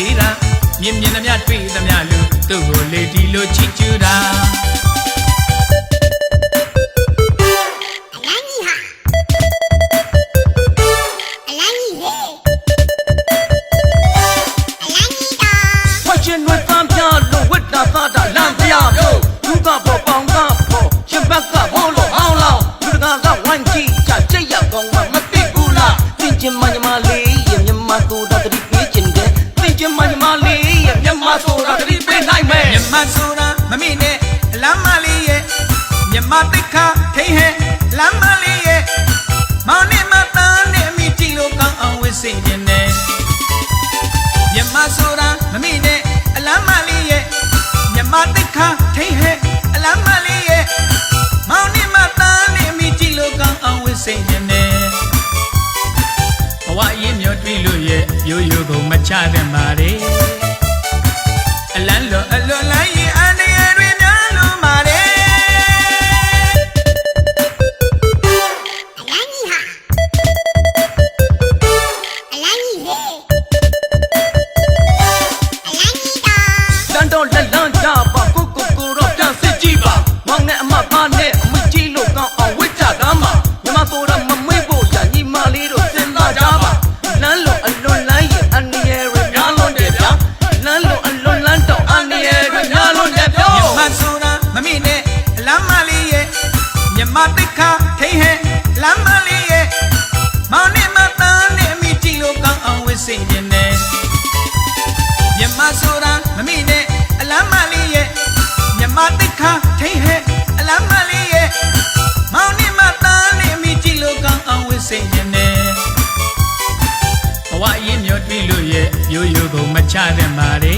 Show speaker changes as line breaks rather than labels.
သေးတာမြင်မြင်သမျှတွေ့သမျှလူသူ့ကိုလေဒီလိုချစ်ကျူတာ
အလန်းကြီးဟာအလန်းကြီးဟေးအလန်းကြီးတော့
ဖတ်ရှင်တွေတမ်းပြလို့ဝိတ္တာသတာလမ်းပြလို့သူကပေါ်ပေါင်းကပေါ်ရှင်ဘက်ကဟောလို့အောင်လောက်လူတကာကဝိုင်းကြည့်ကြကြက်ရောက်ကောင်းမှမသိဘူးလားသင်ချင်မညီမလေးရဲ့မြမဆိုတာတတိ ပေးခြင်းတဲ့သင်ချင်မညီမလေးရဲ့မြမဆိုတာတတိပေးနိုင်မယ်
မြမဆိုတာမမိနဲ့လမ်းမလေးရဲ့မြမတိတ်ခါထိဟဲလမ်းမလေးရဲ့မောင်နဲ့မသားနဲ့အမိကြည့်လို့ကောင်းအောင်ဝစ်စိတ်ခြင်း ရဲ့ရိုးရိုးကိုမချတဲ့မာတွေအ ခါထိဟဲလမ်းမလေးရဲ့မောင်နဲ့မသားနဲ့အမိကြည့်လို့ကောင်းအောင်ဝစ်စိတ်ခြင်းနဲ့မြမဆိုတာမမိနဲ့အလမ်းမလေးရဲ့မြမတိတ်ခါထိဟဲအလမ်းမလေးရဲ့မောင်နဲ့မသားနဲ့အမိကြည့်လို့ကောင်းအောင်ဝစ်စိတ်ခြင်းနဲ့ဘဝရင်မျောတွေ့လို့ရဲ့ရိုးရိုးကိုမချတဲ့မာတွေ